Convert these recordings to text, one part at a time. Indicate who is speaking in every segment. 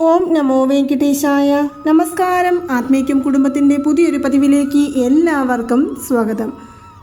Speaker 1: ഓം നമോ വെങ്കിട്ടേശായ നമസ്കാരം. ആത്മീക്യം കുടുംബത്തിന്റെ പുതിയൊരു പതിവിലേക്ക് എല്ലാവർക്കും സ്വാഗതം.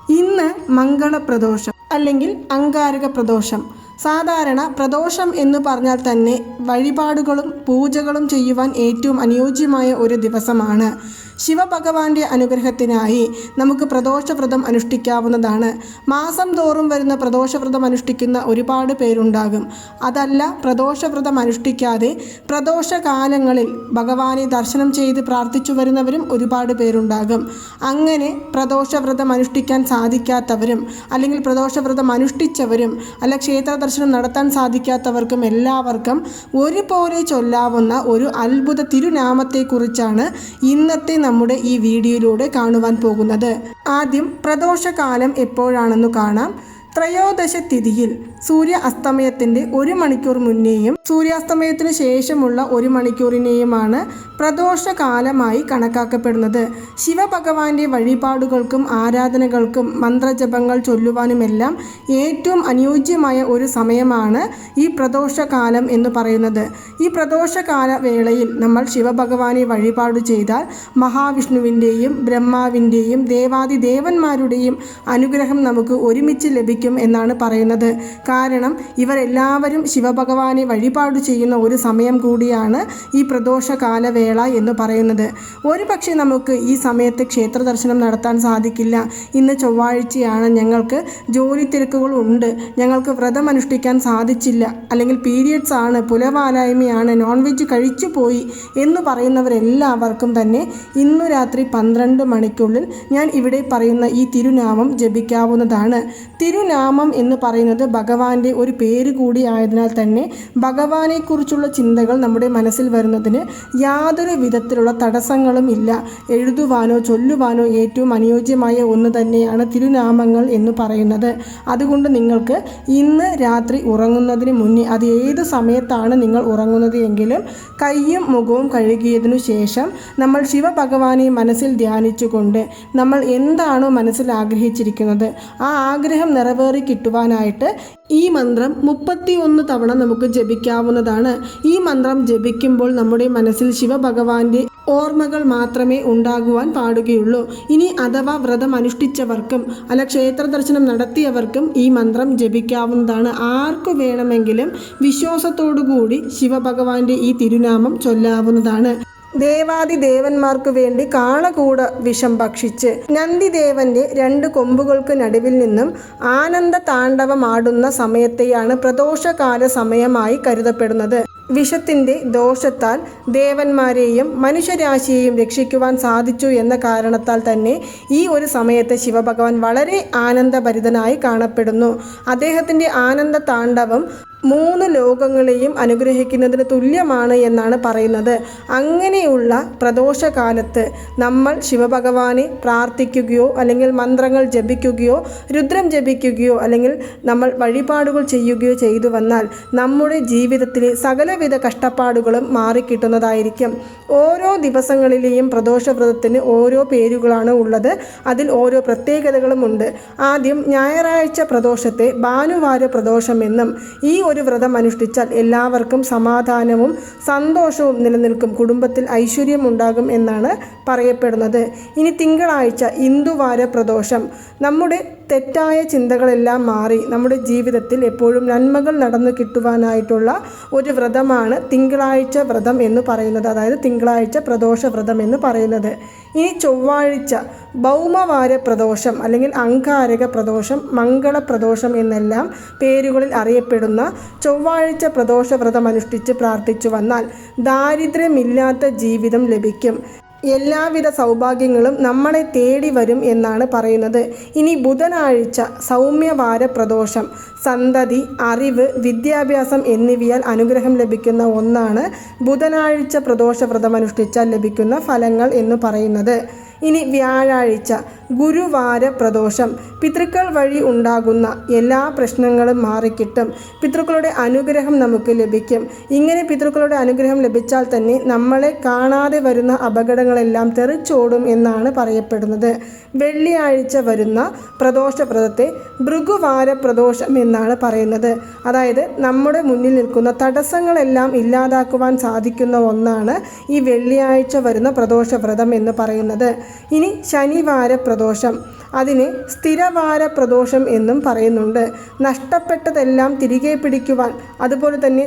Speaker 1: ഇന്ന് മംഗളപ്രദോഷം അല്ലെങ്കിൽ അങ്കാരക പ്രദോഷം സാധാരണ പ്രദോഷം എന്ന് പറഞ്ഞാൽ തന്നെ വഴിപാടുകളും പൂജകളും ചെയ്യുവാൻ ഏറ്റവും അനുയോജ്യമായ ഒരു ദിവസമാണ്. ശിവഭഗവാന്റെ അനുഗ്രഹത്തിനായി നമുക്ക് പ്രദോഷവ്രതം അനുഷ്ഠിക്കാവുന്നതാണ്. മാസം തോറും വരുന്ന പ്രദോഷവ്രതം അനുഷ്ഠിക്കുന്ന ഒരുപാട് പേരുണ്ടാകും. അതല്ല പ്രദോഷവ്രതം അനുഷ്ഠിക്കാതെ പ്രദോഷകാലങ്ങളിൽ ഭഗവാനെ ദർശനം ചെയ്ത് പ്രാർത്ഥിച്ചു വരുന്നവരും ഒരുപാട് പേരുണ്ടാകും. അങ്ങനെ പ്രദോഷവ്രതം അനുഷ്ഠിക്കാൻ സാധിക്കാത്തവരും അല്ലെങ്കിൽ പ്രദോഷവ്രതം അനുഷ്ഠിച്ചവരും അല്ല ക്ഷേത്ര ദർശനം നടത്താൻ സാധിക്കാത്തവർക്കും എല്ലാവർക്കും ഒരുപോലെ ചൊല്ലാവുന്ന ഒരു അത്ഭുത തിരുനാമത്തെക്കുറിച്ചാണ് ഇന്നത്തെ നമ്മുടെ ഈ വീഡിയോയിലൂടെ കാണുവാൻ പോകുന്നത്. ആദ്യം പ്രദോഷകാലം എപ്പോഴാണെന്ന് കാണാം. ത്രയോദശ തിഥിയിൽ സൂര്യ അസ്തമയത്തിന്റെ ഒരു മണിക്കൂർ മുന്നേയും സൂര്യാസ്തമയത്തിന് ശേഷമുള്ള ഒരു മണിക്കൂറിനെയുമാണ് പ്രദോഷകാലമായി കണക്കാക്കപ്പെടുന്നത്. ശിവഭഗവാന്റെ വഴിപാടുകൾക്കും ആരാധനകൾക്കും മന്ത്രജപങ്ങൾ ചൊല്ലുവാനുമെല്ലാം ഏറ്റവും അനുയോജ്യമായ ഒരു സമയമാണ് ഈ പ്രദോഷകാലം എന്ന് പറയുന്നത്. ഈ പ്രദോഷകാല വേളയിൽ നമ്മൾ ശിവഭഗവാനെ വഴിപാട് ചെയ്താൽ മഹാവിഷ്ണുവിന്റെയും ബ്രഹ്മാവിന്റെയും ദേവാദിദേവന്മാരുടെയും അനുഗ്രഹം നമുക്ക് ഒരുമിച്ച് ലഭിക്കും. എന്നാണ് പറയുന്നത്. കാരണം ഇവരെല്ലാവരും ശിവഭഗവാനെ വഴിപാട് ചെയ്യുന്ന ഒരു സമയം കൂടിയാണ് ഈ പ്രദോഷ കാലവേള എന്ന് പറയുന്നത്. ഒരു പക്ഷേ നമുക്ക് ഈ സമയത്ത് ക്ഷേത്ര ദർശനം നടത്താൻ സാധിക്കില്ല. ഇന്ന് ചൊവ്വാഴ്ചയാണ് ഞങ്ങൾക്ക് ജോലി തിരക്കുകളുണ്ട് ഞങ്ങൾക്ക് വ്രതം അനുഷ്ഠിക്കാൻ സാധിച്ചില്ല. അല്ലെങ്കിൽ പീരിയഡ്സ് ആണ് പുലവാലായ്മയാണ് നോൺ വെജ് കഴിച്ചു പോയി എന്ന് പറയുന്നവരെല്ലാവർക്കും തന്നെ ഇന്നു രാത്രി പന്ത്രണ്ട് മണിക്കുള്ളിൽ ഞാൻ ഇവിടെ പറയുന്ന ഈ തിരുനാമം ജപിക്കാവുന്നതാണ്. തിരുനാമം എന്ന് പറയുന്നത് ഭഗവാന്റെ ഒരു പേര് കൂടി ആയതിനാൽ തന്നെ ഭഗവാനെക്കുറിച്ചുള്ള ചിന്തകൾ നമ്മുടെ മനസ്സിൽ വരുന്നതിന് യാതൊരു വിധത്തിലുള്ള തടസ്സങ്ങളും ഇല്ല. എഴുതുവാനോ ചൊല്ലുവാനോ ഏറ്റവും അനുയോജ്യമായ ഒന്ന് തന്നെയാണ് തിരുനാമങ്ങൾ എന്ന് പറയുന്നത്. അതുകൊണ്ട് നിങ്ങൾക്ക് ഇന്ന് രാത്രി ഉറങ്ങുന്നതിന് മുന്നേ അത് ഏത് സമയത്താണ് നിങ്ങൾ ഉറങ്ങുന്നത് എങ്കിലും കയ്യും മുഖവും കഴുകിയതിനു ശേഷം നമ്മൾ ശിവഭഗവാനെ മനസ്സിൽ ധ്യാനിച്ചുകൊണ്ട് നമ്മൾ എന്താണോ മനസ്സിൽ ആഗ്രഹിച്ചിരിക്കുന്നത് ആ ആഗ്രഹം നിറവേറി കിട്ടുവാനായിട്ട് ഈ മന്ത്രം മുപ്പത്തി ഒന്ന് തവണ നമുക്ക് ജപിക്കാവുന്നതാണ്. ഈ മന്ത്രം ജപിക്കുമ്പോൾ നമ്മുടെ മനസ്സിൽ ശിവഭഗവാന്റെ ഓർമ്മകൾ മാത്രമേ ഉണ്ടാകുവാൻ പാടുകയുള്ളൂ. ഇനി അഥവാ വ്രതം അനുഷ്ഠിച്ചവർക്കും അല്ല ക്ഷേത്ര ദർശനം നടത്തിയവർക്കും ഈ മന്ത്രം ജപിക്കാവുന്നതാണ്. ആർക്കു വേണമെങ്കിലും വിശ്വാസത്തോടുകൂടി ശിവഭഗവാന്റെ ഈ തിരുനാമം ചൊല്ലാവുന്നതാണ്. ദേവാദി ദേവന്മാർക്കു വേണ്ടി കാളകൂട വിഷം ഭക്ഷിച്ച് നന്ദിദേവന്റെ രണ്ട് കൊമ്പുകൾക്ക് നടുവിൽ നിന്നും ആനന്ദ താണ്ഡവമാടുന്ന സമയത്തെയാണ് പ്രദോഷകാല സമയമായി കരുതപ്പെടുന്നത്. വിഷത്തിന്റെ ദോഷത്താൽ ദേവന്മാരെയും മനുഷ്യരാശിയെയും രക്ഷിക്കുവാൻ സാധിച്ചു എന്ന കാരണത്താൽ തന്നെ ഈ ഒരു സമയത്ത് ശിവഭഗവാൻ വളരെ ആനന്ദഭരിതനായി കാണപ്പെടുന്നു. അദ്ദേഹത്തിന്റെ ആനന്ദ താണ്ഡവം മൂന്ന് ലോകങ്ങളെയും അനുഗ്രഹിക്കുന്നതിന് തുല്യമാണ് എന്നാണ് പറയുന്നത്. അങ്ങനെയുള്ള പ്രദോഷകാലത്ത് നമ്മൾ ശിവഭഗവാനെ പ്രാർത്ഥിക്കുകയോ അല്ലെങ്കിൽ മന്ത്രങ്ങൾ ജപിക്കുകയോ രുദ്രം ജപിക്കുകയോ അല്ലെങ്കിൽ നമ്മൾ വഴിപാടുകൾ ചെയ്യുകയോ ചെയ്തു വന്നാൽ നമ്മുടെ ജീവിതത്തിലെ സകലവിധ കഷ്ടപ്പാടുകളും മാറിക്കിട്ടുന്നതായിരിക്കും. ഓരോ ദിവസങ്ങളിലെയും പ്രദോഷവ്രതത്തിന് ഓരോ പേരുകളാണ് ഉള്ളത്. അതിൽ ഓരോ പ്രത്യേകതകളും ഉണ്ട്. ആദ്യം ഞായറാഴ്ച പ്രദോഷത്തെ ഭാനുവാര പ്രദോഷമെന്നും ഈ ഒരു വ്രതം അനുഷ്ഠിച്ചാൽ എല്ലാവർക്കും സമാധാനവും സന്തോഷവും നിലനിൽക്കും. കുടുംബത്തിൽ ഐശ്വര്യം ഉണ്ടാകും എന്നാണ് പറയപ്പെടുന്നത്. ഇനി തിങ്കളാഴ്ച ഇന്ദുവാര പ്രദോഷം. നമ്മുടെ തെറ്റായ ചിന്തകളെല്ലാം മാറി നമ്മുടെ ജീവിതത്തിൽ എപ്പോഴും നന്മകൾ നടന്നു കിട്ടുവാനായിട്ടുള്ള ഒരു വ്രതമാണ് തിങ്കളാഴ്ച വ്രതം എന്ന് പറയുന്നത്. അതായത് തിങ്കളാഴ്ച പ്രദോഷ വ്രതം എന്ന് പറയുന്നത്. ഇനി ചൊവ്വാഴ്ച ഭൗമവാര പ്രദോഷം അല്ലെങ്കിൽ അങ്കാരക പ്രദോഷം മംഗള പ്രദോഷം എന്നെല്ലാം പേരുകളിൽ അറിയപ്പെടുന്ന ചൊവ്വാഴ്ച പ്രദോഷ വ്രതം അനുഷ്ഠിച്ച് പ്രാർത്ഥിച്ചു വന്നാൽ ദാരിദ്ര്യമില്ലാത്ത ജീവിതം ലഭിക്കും. എല്ലാവിധ സൗഭാഗ്യങ്ങളും നമ്മളെ തേടി വരും എന്നാണ് പറയുന്നത്. ഇനി ബുധനാഴ്ച സൗമ്യവാര പ്രദോഷം സന്തതി അറിവ് വിദ്യാഭ്യാസം എന്നിവയാൽ അനുഗ്രഹം ലഭിക്കുന്ന ഒന്നാണ് ബുധനാഴ്ച പ്രദോഷവ്രതം അനുഷ്ഠിച്ചാൽ ലഭിക്കുന്ന ഫലങ്ങൾ എന്ന് പറയുന്നത്. ഇനി വ്യാഴാഴ്ച ഗുരുവാര പ്രദോഷം പിതൃക്കൾ വഴി ഉണ്ടാകുന്ന എല്ലാ പ്രശ്നങ്ങളും മാറിക്കിട്ടും. പിതൃക്കളുടെ അനുഗ്രഹം നമുക്ക് ലഭിക്കും. ഇങ്ങനെ പിതൃക്കളുടെ അനുഗ്രഹം ലഭിച്ചാൽ തന്നെ നമ്മളെ കാണാതെ വരുന്ന അപകടങ്ങളെല്ലാം തെറിച്ചോടും എന്നാണ് പറയപ്പെടുന്നത്. വെള്ളിയാഴ്ച വരുന്ന പ്രദോഷവ്രതത്തെ ഭൃഗുവാര പ്രദോഷം എന്നാണ് പറയുന്നത്. അതായത് നമ്മുടെ മുന്നിൽ നിൽക്കുന്ന തടസ്സങ്ങളെല്ലാം ഇല്ലാതാക്കുവാൻ സാധിക്കുന്ന ഒന്നാണ് ഈ വെള്ളിയാഴ്ച വരുന്ന പ്രദോഷവ്രതം എന്ന് പറയുന്നത്. ഇനി ശനിവാര പ്രദോഷം അതിന് സ്ഥിരവാര പ്രദോഷം എന്നും പറയുന്നുണ്ട്. നഷ്ടപ്പെട്ടതെല്ലാം തിരികെ പിടിക്കുവാൻ അതുപോലെ തന്നെ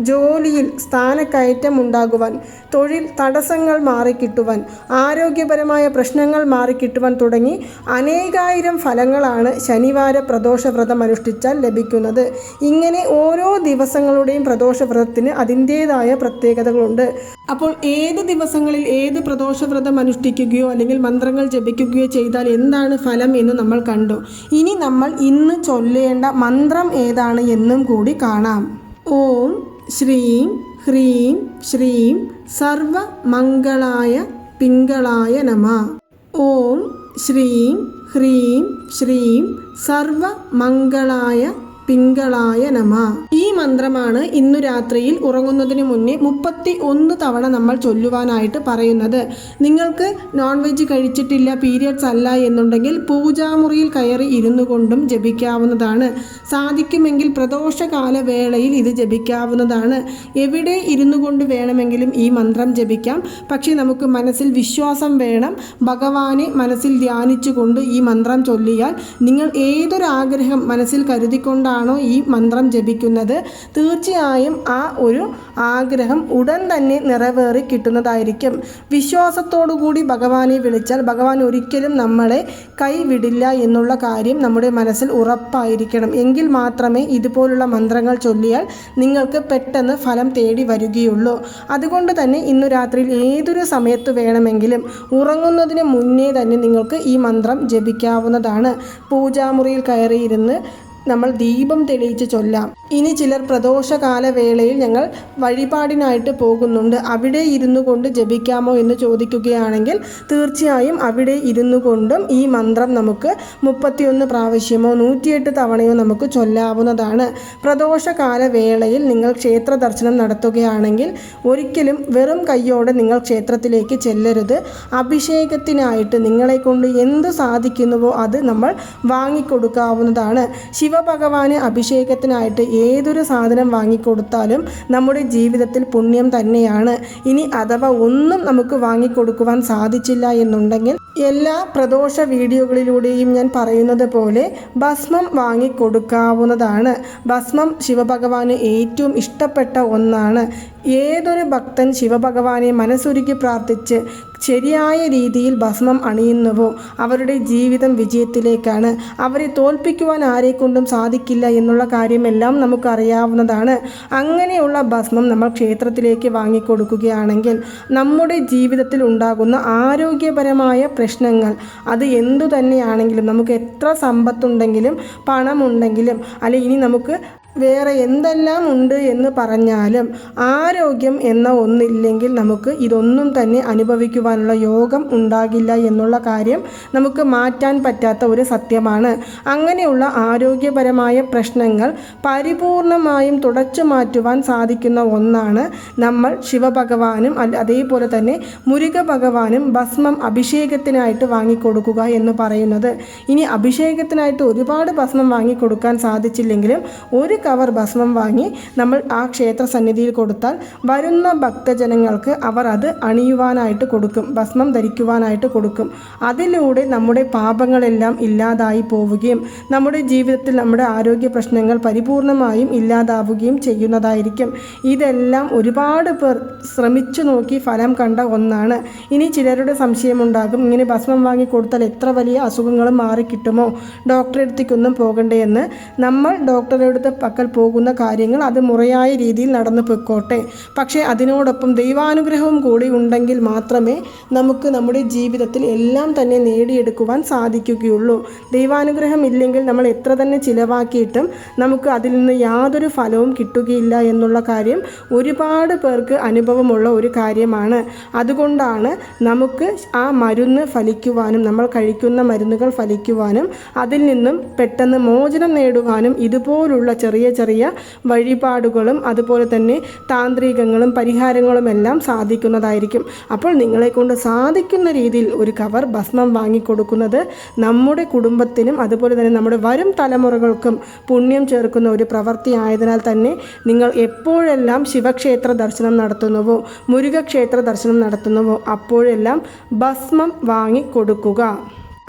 Speaker 1: ജോലിയിൽ സ്ഥാനക്കയറ്റം ഉണ്ടാകുവാൻ തൊഴിൽ തടസ്സങ്ങൾ മാറിക്കിട്ടുവാൻ ആരോഗ്യപരമായ പ്രശ്നങ്ങൾ മാറിക്കിട്ടുവാൻ തുടങ്ങി അനേകായിരം ഫലങ്ങളാണ് ശനിവാര പ്രദോഷവ്രതം അനുഷ്ഠിച്ചാൽ ലഭിക്കുന്നത്. ഇങ്ങനെ ഓരോ ദിവസങ്ങളുടെയും പ്രദോഷവ്രതത്തിന് അതിന്റേതായ പ്രത്യേകതകളുണ്ട്. അപ്പോൾ ഏത് ദിവസങ്ങളിൽ ഏത് പ്രദോഷവ്രതം അനുഷ്ഠിക്കുകയോ അല്ലെങ്കിൽ മന്ത്രങ്ങൾ ജപിക്കുകയോ ചെയ്താൽ എന്താണ് ഫലം എന്ന് നമ്മൾ കണ്ടു. ഇനി നമ്മൾ ഇന്ന് ചൊല്ലേണ്ട മന്ത്രം ഏതാണ് എന്നും കൂടി കാണാം. ഓം ശ്രീം ഹ്രീം ശ്രീം സർവമംഗളായ പിങ്കളായ നമ. ഓം ശ്രീം ഹ്രീം ശ്രീം സർവമംഗളായ പിങ്കളായ നമ. ഈ മന്ത്രമാണ് ഇന്നു രാത്രിയിൽ ഉറങ്ങുന്നതിന് മുന്നേ മുപ്പത്തി ഒന്ന് തവണ നമ്മൾ ചൊല്ലുവാനായിട്ട് പറയുന്നത്. നിങ്ങൾക്ക് നോൺ വെജ് കഴിച്ചിട്ടില്ല പീരിയഡ്സ് അല്ല എന്നുണ്ടെങ്കിൽ പൂജാമുറിയിൽ കയറി ഇരുന്നു കൊണ്ടും ജപിക്കാവുന്നതാണ്. സാധിക്കുമെങ്കിൽ പ്രദോഷകാല വേളയിൽ ഇത് ജപിക്കാവുന്നതാണ്. എവിടെ ഇരുന്നു കൊണ്ട് വേണമെങ്കിലും ഈ മന്ത്രം ജപിക്കാം. പക്ഷേ നമുക്ക് മനസ്സിൽ വിശ്വാസം വേണം. ഭഗവാനെ മനസ്സിൽ ധ്യാനിച്ചുകൊണ്ട് ഈ മന്ത്രം ചൊല്ലിയാൽ നിങ്ങൾ ഏതൊരാഗ്രഹം മനസ്സിൽ കരുതിക്കൊണ്ടാണോ ഈ മന്ത്രം ജപിക്കുന്നത്? തീർച്ചയായും ആ ഒരു ആഗ്രഹം ഉടൻ തന്നെ നിറവേറി കിട്ടുന്നതായിരിക്കും. വിശ്വാസത്തോടുകൂടി ഭഗവാനെ വിളിച്ചാൽ ഭഗവാൻ ഒരിക്കലും നമ്മളെ കൈവിടില്ല എന്നുള്ള കാര്യം നമ്മുടെ മനസ്സിൽ ഉറപ്പായിരിക്കണം. എങ്കിൽ മാത്രമേ ഇതുപോലുള്ള മന്ത്രങ്ങൾ ചൊല്ലിയാൽ നിങ്ങൾക്ക് പെട്ടെന്ന് ഫലം തേടി വരികയുള്ളൂ. അതുകൊണ്ട് തന്നെ ഇന്നു രാത്രിയിൽ ഏതൊരു സമയത്ത് വേണമെങ്കിലും ഉറങ്ങുന്നതിന് മുന്നേ തന്നെ നിങ്ങൾക്ക് ഈ മന്ത്രം ജപിക്കാവുന്നതാണ്. പൂജാമുറിയിൽ കയറിയിരുന്ന് നമ്മൾ ദീപം തെളിയിച്ച് ചൊല്ലാം. ഇനി ചിലർ പ്രദോഷകാല വേളയിൽ ഞങ്ങൾ വഴിപാടിനായിട്ട് പോകുന്നുണ്ട്. അവിടെ ഇരുന്നു കൊണ്ട് ജപിക്കാമോ എന്ന് ചോദിക്കുകയാണെങ്കിൽ തീർച്ചയായും അവിടെ ഇരുന്നു കൊണ്ടും ഈ മന്ത്രം നമുക്ക് മുപ്പത്തിയൊന്ന് പ്രാവശ്യമോ നൂറ്റിയെട്ട് തവണയോ നമുക്ക് ചൊല്ലാവുന്നതാണ്. പ്രദോഷകാല വേളയിൽ നിങ്ങൾ ക്ഷേത്ര ദർശനം നടത്തുകയാണെങ്കിൽ ഒരിക്കലും വെറും കയ്യോടെ നിങ്ങൾ ക്ഷേത്രത്തിലേക്ക് ചെല്ലരുത്. അഭിഷേകത്തിനായിട്ട് നിങ്ങളെ കൊണ്ട് എന്ത് സാധിക്കുന്നുവോ അത് നമ്മൾ വാങ്ങിക്കൊടുക്കാവുന്നതാണ്. ശിവഭഗവാന് അഭിഷേകത്തിനായിട്ട് ഏതൊരു സാധനം വാങ്ങിക്കൊടുത്താലും നമ്മുടെ ജീവിതത്തിൽ പുണ്യം തന്നെയാണ്. ഇനി അഥവാ ഒന്നും നമുക്ക് വാങ്ങിക്കൊടുക്കുവാൻ സാധിച്ചില്ല എന്നുണ്ടെങ്കിൽ എല്ലാ പ്രദോഷ വീഡിയോകളിലൂടെയും ഞാൻ പറയുന്നത് പോലെ ഭസ്മം വാങ്ങിക്കൊടുക്കാവുന്നതാണ്. ഭസ്മം ശിവഭഗവാന് ഏറ്റവും ഇഷ്ടപ്പെട്ട ഒന്നാണ്. ഏതൊരു ഭക്തൻ ശിവഭഗവാനെ മനസ്സുരുക്കി പ്രാർത്ഥിച്ച് ശരിയായ രീതിയിൽ ഭസ്മം അണിയുന്നുവോ അവരുടെ ജീവിതം വിജയത്തിലേക്കാണ്. അവരെ തോൽപ്പിക്കുവാൻ ആരെക്കൊണ്ടും സാധിക്കില്ല എന്നുള്ള കാര്യമെല്ലാം നമുക്കറിയാവുന്നതാണ്. അങ്ങനെയുള്ള ഭസ്മം നമ്മൾ ക്ഷേത്രത്തിലേക്ക് വാങ്ങിക്കൊടുക്കുകയാണെങ്കിൽ നമ്മുടെ ജീവിതത്തിൽ ഉണ്ടാകുന്ന ആരോഗ്യപരമായ പ്രശ്നങ്ങൾ. അത് എന്തു തന്നെയാണെങ്കിലും നമുക്ക് എത്ര സമ്പത്തുണ്ടെങ്കിലും പണമുണ്ടെങ്കിലും അല്ലെ ഇനി നമുക്ക് വേറെ എന്തെല്ലാം ഉണ്ട് എന്ന് പറഞ്ഞാലും ആരോഗ്യം എന്ന ഒന്നില്ലെങ്കിൽ നമുക്ക് ഇതൊന്നും തന്നെ അനുഭവിക്കുവാനുള്ള യോഗം ഉണ്ടാകില്ല എന്നുള്ള കാര്യം നമുക്ക് മാറ്റാൻ പറ്റാത്ത ഒരു സത്യമാണ്. അങ്ങനെയുള്ള ആരോഗ്യപരമായ പ്രശ്നങ്ങൾ പരിപൂർണമായും തുടച്ചു മാറ്റുവാൻ സാധിക്കുന്ന ഒന്നാണ് നമ്മൾ ശിവഭഗവാനും അല്ല അതേപോലെ തന്നെ മുരുക ഭഗവാനും ഭസ്മം അഭിഷേകത്തിനായിട്ട് വാങ്ങിക്കൊടുക്കുക എന്ന് പറയുന്നത്. ഇനി അഭിഷേകത്തിനായിട്ട് ഒരുപാട് ഭസ്മം വാങ്ങിക്കൊടുക്കാൻ സാധിച്ചില്ലെങ്കിലും ഒരു കവർ ഭസ്മം വാങ്ങി നമ്മൾ ആ ക്ഷേത്ര സന്നിധിയിൽ കൊടുത്താൽ വരുന്ന ഭക്തജനങ്ങൾക്ക് അവർ അത് അണിയുവാനായിട്ട് കൊടുക്കും ഭസ്മം ധരിക്കുവാനായിട്ട് കൊടുക്കും. അതിലൂടെ നമ്മുടെ പാപങ്ങളെല്ലാം ഇല്ലാതായി പോവുകയും നമ്മുടെ ജീവിതത്തിൽ നമ്മുടെ ആരോഗ്യ പ്രശ്നങ്ങൾ പരിപൂർണമായും ഇല്ലാതാവുകയും ചെയ്യുന്നതായിരിക്കും. ഇതെല്ലാം ഒരുപാട് പേർ ശ്രമിച്ചു നോക്കി ഫലം കണ്ട ഒന്നാണ്. ഇനി ചിലരുടെ സംശയമുണ്ടാകും ഇങ്ങനെ ഭസ്മം വാങ്ങി കൊടുത്താൽ എത്ര വലിയ അസുഖങ്ങളും മാറിക്കിട്ടുമോ? ഡോക്ടറെ അടുത്തേക്കൊന്നും പോകണ്ടേ എന്ന് നമ്മൾ ഡോക്ടറെ അടുത്ത് പക്കൽ പോകുന്ന കാര്യങ്ങൾ അത് മുറയായ രീതിയിൽ നടന്നു പൊയ്ക്കോട്ടെ. പക്ഷേ അതിനോടൊപ്പം ദൈവാനുഗ്രഹവും കൂടി ഉണ്ടെങ്കിൽ മാത്രമേ നമുക്ക് നമ്മുടെ ജീവിതത്തിൽ എല്ലാം തന്നെ നേടിയെടുക്കുവാൻ സാധിക്കുകയുള്ളൂ. ദൈവാനുഗ്രഹം ഇല്ലെങ്കിൽ നമ്മൾ എത്ര തന്നെ ചിലവാക്കിയിട്ടും നമുക്ക് അതിൽ നിന്ന് യാതൊരു ഫലവും കിട്ടുകയില്ല എന്നുള്ള കാര്യം ഒരുപാട് പേർക്ക് അനുഭവമുള്ള ഒരു കാര്യമാണ്. അതുകൊണ്ടാണ് നമുക്ക് ആ മരുന്ന് ഫലിക്കുവാനും നമ്മൾ കഴിക്കുന്ന മരുന്നുകൾ ഫലിക്കുവാനും അതിൽ നിന്നും പെട്ടെന്ന് മോചനം നേടുവാനും ഇതുപോലുള്ള ചെറിയ ചെറിയ ചെറിയ വഴിപാടുകളും അതുപോലെ തന്നെ താന്ത്രികങ്ങളും പരിഹാരങ്ങളും എല്ലാം സാധിക്കുന്നതായിരിക്കും. അപ്പോൾ നിങ്ങളെ കൊണ്ട് സാധിക്കുന്ന രീതിയിൽ ഒരു കവർ ഭസ്മം വാങ്ങിക്കൊടുക്കുന്നത് നമ്മുടെ കുടുംബത്തിനും അതുപോലെ തന്നെ നമ്മുടെ വരും തലമുറകൾക്കും പുണ്യം ചേർക്കുന്ന ഒരു പ്രവൃത്തി ആയതിനാൽ തന്നെ നിങ്ങൾ എപ്പോഴെല്ലാം ശിവക്ഷേത്ര ദർശനം നടത്തുന്നുവോ മുരുകക്ഷേത്ര ദർശനം നടത്തുന്നുവോ അപ്പോഴെല്ലാം ഭസ്മം വാങ്ങി കൊടുക്കുക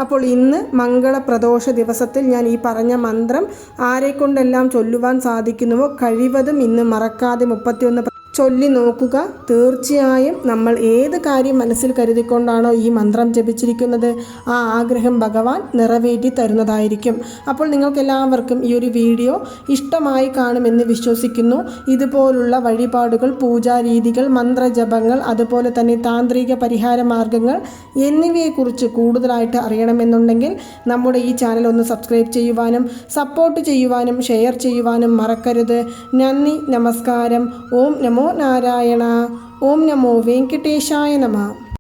Speaker 1: അപ്പോൾ ഇന്ന് മംഗളപ്രദോഷ ദിവസത്തിൽ ഞാൻ ഈ പറഞ്ഞ മന്ത്രം ആരെക്കൊണ്ടെല്ലാം ചൊല്ലുവാൻ സാധിക്കുന്നുവോ കഴിവതും ഇന്ന് മറക്കാതെ മുപ്പത്തിയൊന്ന് ചൊല്ലി നോക്കുക. തീർച്ചയായും നമ്മൾ ഏത് കാര്യം മനസ്സിൽ കരുതിക്കൊണ്ടാണോ ഈ മന്ത്രം ജപിച്ചിരിക്കുന്നത്? ആ ആഗ്രഹം ഭഗവാൻ നിറവേറ്റി തരുന്നതായിരിക്കും. അപ്പോൾ നിങ്ങൾക്കെല്ലാവർക്കും ഈ ഒരു വീഡിയോ ഇഷ്ടമായി കാണുമെന്ന് വിശ്വസിക്കുന്നു. ഇതുപോലുള്ള വഴിപാടുകൾ പൂജാരീതികൾ മന്ത്രജപങ്ങൾ അതുപോലെ തന്നെ താന്ത്രിക പരിഹാര മാർഗങ്ങൾ എന്നിവയെക്കുറിച്ച് കൂടുതലായിട്ട് അറിയണമെന്നുണ്ടെങ്കിൽ നമ്മുടെ ഈ ചാനൽ ഒന്ന് സബ്സ്ക്രൈബ് ചെയ്യുവാനും സപ്പോർട്ട് ചെയ്യുവാനും ഷെയർ ചെയ്യുവാനും മറക്കരുത്. നന്ദി നമസ്കാരം. ഓം നമോ നാരായണ. ഓം നമോ വെങ്കടേശായ നമ.